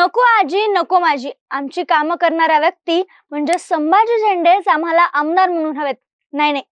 नको आजी नको माझी. आमची कामं करणारा व्यक्ती म्हणजे संभाजी झेंडेच आम्हाला आमदार म्हणून हवेत. नाही नाही.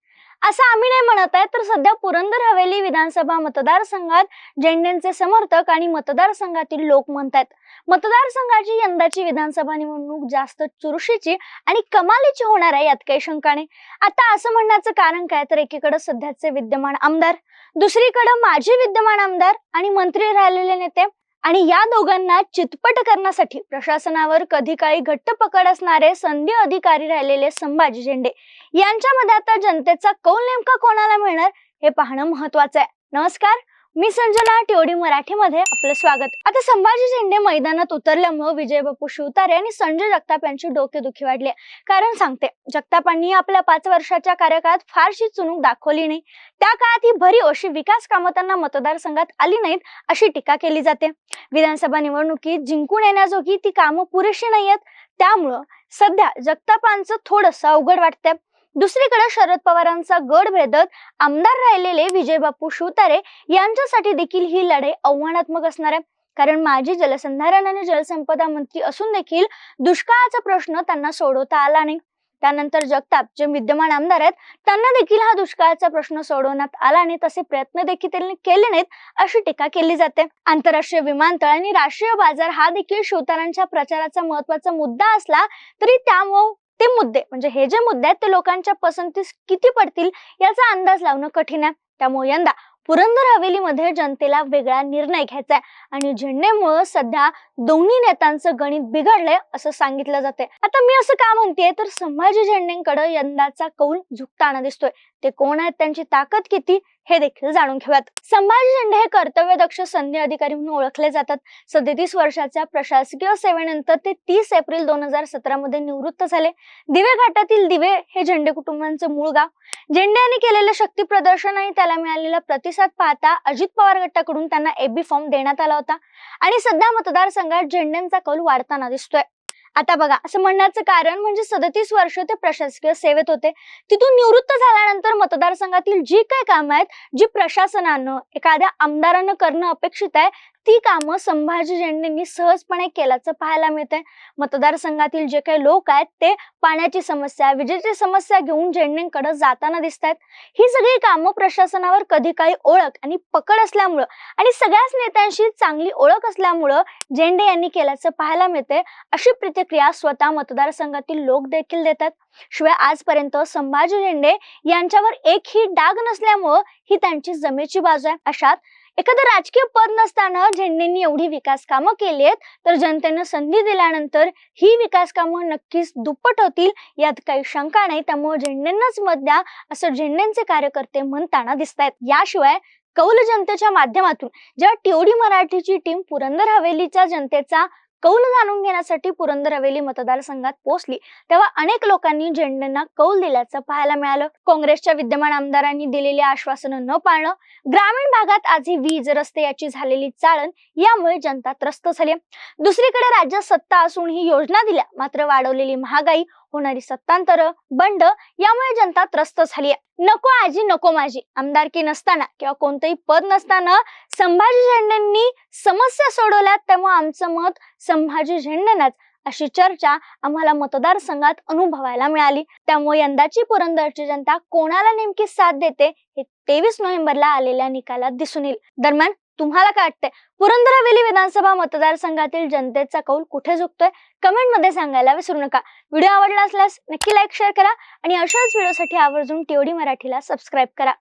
असं आम्ही नाही म्हणत आहे तर सध्या पुरंदर हवेली विधानसभा मतदारसंघात झेंडेंचे समर्थक आणि मतदारसंघातील लोक म्हणतात मतदारसंघाची यंदाची विधानसभा निवडणूक जास्त चुरशीची आणि कमालीची होणार आहे यात काही शंका नाही. आता असं म्हणण्याचं कारण काय? तर एकीकडे सध्याचे विद्यमान आमदार दुसरीकडे माजी विद्यमान आमदार आणि मंत्री राहिलेले नेते आणि या दोघांना चितपट करण्यासाठी प्रशासनावर कधी काळी घट्ट पकड असणारे संधी अधिकारी राहिलेले संभाजी झेंडे यांच्यामध्ये आता जनतेचा कौल नेमका कोणाला मिळणार हे पाहणं महत्वाचं आहे. नमस्कार. मी संजना टिओडी मराठीमध्ये आपलं स्वागत. आता संभाजी झेंडे मैदानात उतरल्यामुळे विजय बापू शिवतारे आणि संजय जगताप यांची डोकेदुखी वाढली आहे. कारण सांगते जगतापांनी आपल्या पाच वर्षाच्या कार्यकाळात फारशी चुणूक दाखवली नाही. त्या काळात ही भरी अशी विकास कामं त्यांना मतदारसंघात आली नाहीत अशी टीका केली जाते. विधानसभा निवडणुकीत जिंकून येण्याजोगी ती कामं पुरेशी नाहीयेत. त्यामुळं सध्या जगतापांचं थोडस अवघड वाटतंय. दुसरीकडे शरद पवारांचा गड भेदत आमदार राहिलेले विजयबापू शिवतारे यांच्यासाठी देखील ही लढाई आव्हानात्मक असणार आहे. कारण माजी जलसंधारण आणि जलसंपदा मंत्री असून देखील दुष्काळाचा प्रश्न त्यांना सोडवता आला नाही. त्यानंतर जगताप जे विद्यमान आमदार आहेत त्यांना देखील हा दुष्काळाचा प्रश्न सोडवण्यात आला नाही. तसे प्रयत्न देखील त्यांनी केले नाहीत अशी टीका केली जाते. आंतरराष्ट्रीय विमानतळ आणि राष्ट्रीय बाजार हा देखील शिवतारांच्या प्रचाराचा महत्त्वाचा मुद्दा असला तरी त्यामुळे ते मुद्दे. म्हणजे हे जे मुद्दे आहेत ते लोकांच्या पसंतीस किती पडतील याचा अंदाज लावणं कठीण आहे. त्यामुळे यंदा पुरंदर हवेलीमध्ये जनतेला वेगळा निर्णय घ्यायचा आहे. आणि झेंडेमुळे सध्या दोन्ही नेत्यांचं गणित बिघडलंय असं सांगितलं जाते आता मी असं का म्हणतेय? तर संभाजी झेंडेंकडे यंदाचा कौल झुकताना दिसतोय. ते कोण आहेत? त्यांची ताकद किती? हे देखील जाणून घेऊयात. संभाजी झेंडे हे कर्तव्यदक्ष संधी अधिकारी म्हणून ओळखले जातात. सदतीस वर्षाच्या प्रशासकीय सेवेनंतर ते तीस एप्रिल दोन हजार सतरा मध्ये निवृत्त झाले. दिवे घाटातील दिवे हे झेंडे कुटुंबांचं मूळ गाव. झेंडे यांनी केलेलं शक्ती प्रदर्शन आणि त्याला मिळालेला प्रतिसाद पाहता अजित पवार गटाकडून त्यांना एबी फॉर्म देण्यात आला होता. आणि सध्या मतदारसंघात झेंड्यांचा कौल वाढताना दिसतोय. आता बघा असं म्हणण्याचं कारण म्हणजे सदतीस वर्ष ते प्रशासकीय सेवेत होते. तिथून निवृत्त झाल्यानंतर मतदारसंघातील जी काही कामं आहेत जी प्रशासनानं एखाद्या आमदारानं करणं अपेक्षित आहे ती कामं संभाजी झेंडेंनी सहजपणे केल्याचं पाहायला मिळतंय. मतदारसंघातील जे काही लोक आहेत ते पाण्याची समस्या विजेची समस्या घेऊन झेंडेंकडे जाताना दिसत आहेत ही सगळी कामं प्रशासनावर कधी काही ओळख आणि पकड असल्यामुळं आणि सगळ्याच नेत्यांशी चांगली ओळख असल्यामुळं झेंडे यांनी केल्याचं पाहायला मिळते अशी प्रतिक्रिया स्वतः मतदारसंघातील लोक देखील देतात. शिवाय आजपर्यंत संभाजी झेंडे यांच्यावर एकही डाग नसल्यामुळं ही त्यांची जमेची बाजू आहे. अशात एखादं राजकीय पद नसताना झेंडेंनी एवढी विकास कामं केली आहेत तर जनतेनं संधी दिल्यानंतर ही विकास कामं नक्कीच दुप्पट होतील यात काही शंका नाही. त्यामुळे झेंडेंनाच मत द्या असं झेंडेंचे कार्यकर्ते म्हणताना दिसत आहेत याशिवाय कौल जनतेच्या माध्यमातून जेव्हा टिवडी मराठीची टीम पुरंदर हवेलीच्या जनतेचा कौल जाणून घेण्यासाठी पुरंदर हवेली मतदारसंघात पोहोचली. तेव्हा अनेक लोकांनी झेंडेंना कौल दिल्याचं पाहायला मिळालं. काँग्रेसच्या विद्यमान आमदारांनी दिलेली आश्वासनं न पाळणं ग्रामीण भागात आजही वीज रस्ते याची झालेली चाळण यामुळे जनता त्रस्त झाली दुसरीकडे राज्यात सत्ता असून ही योजना दिल्या मात्र वाढवलेली महागाई होणारी सत्तांतर बंड यामुळे जनता त्रस्त झाली आहे नको आजी नको माझी. आमदारकी नसताना किंवा कोणतंही पद नसताना संभाजी झेंडेंनी समस्या सोडवल्यात तेव्हा आमचं मत संभाजी झेंडेनाच अशी चर्चा आम्हाला मतदारसंघात अनुभवायला मिळाली. त्यामुळे यंदाची पुरंदरची जनता कोणाला नेमकी साथ देते हे तेवीस नोव्हेंबरला आलेल्या निकालात दिसून येईल. दरम्यान तुम्हाला काय वाटतंय? पुरंदर हवेली विधानसभा मतदारसंघातील जनतेचा कौल कुठे झुकतोय? कमेंटमध्ये सांगायला विसरू नका. व्हिडिओ आवडला असल्यास नक्की लाईक शेअर करा आणि अशाच व्हिडिओसाठी आवर्जून टीओडी मराठीला सबस्क्राईब करा.